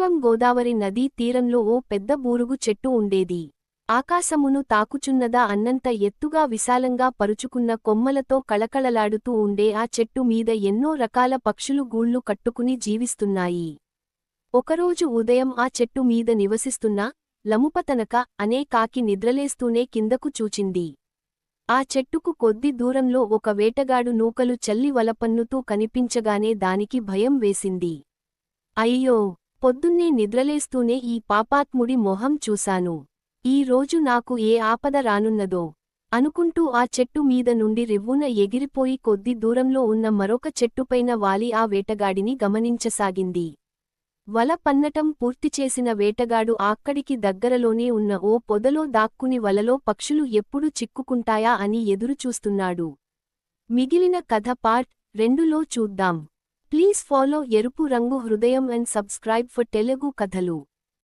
పూర్వం గోదావరి నదీ తీరంలో ఓ పెద్ద బూరుగు చెట్టు ఉండేది. ఆకాశమును తాకుచున్నదా అన్నంత ఎత్తుగా విశాలంగా పరుచుకున్న కొమ్మలతో కళకళలాడుతూ ఉండే ఆ చెట్టు మీద ఎన్నో రకాల పక్షులు గూళ్ళు కట్టుకుని జీవిస్తున్నాయి. ఒకరోజు ఉదయం ఆ చెట్టు మీద నివసిస్తున్న లముపతనక అనే కాకి నిద్రలేస్తూనే కిందకు చూచింది. ఆ చెట్టుకు కొద్ది దూరంలో ఒక వేటగాడు నూకలు చల్లి వలపన్నుతూ కనిపించగానే దానికి భయం వేసింది. అయ్యో! పొద్దున్నే నిద్రలేస్తూనే ఈ పాపాత్ముడి మొహం చూశాను. ఈ రోజు నాకు ఏ ఆపద రానున్నదో అనుకుంటూ ఆ చెట్టు మీద నుండి రివ్వున ఎగిరిపోయి కొద్ది దూరంలో ఉన్న మరొక చెట్టుపైన వాలి ఆ వేటగాడిని గమనించసాగింది. వల పన్నటం పూర్తిచేసిన వేటగాడు అక్కడికి దగ్గరలోనే ఉన్న ఓ పొదలో దాక్కుని వలలో పక్షులు ఎప్పుడు చిక్కుకుంటాయా అని ఎదురుచూస్తున్నాడు. మిగిలిన కథ పార్ట్ రెండులో చూద్దాం. ప్లీజ్ ఫాలో ఎరుపు రంగు హృదయం అండ్ సబ్స్క్రైబ్ ఫర్ తెలుగు కథలు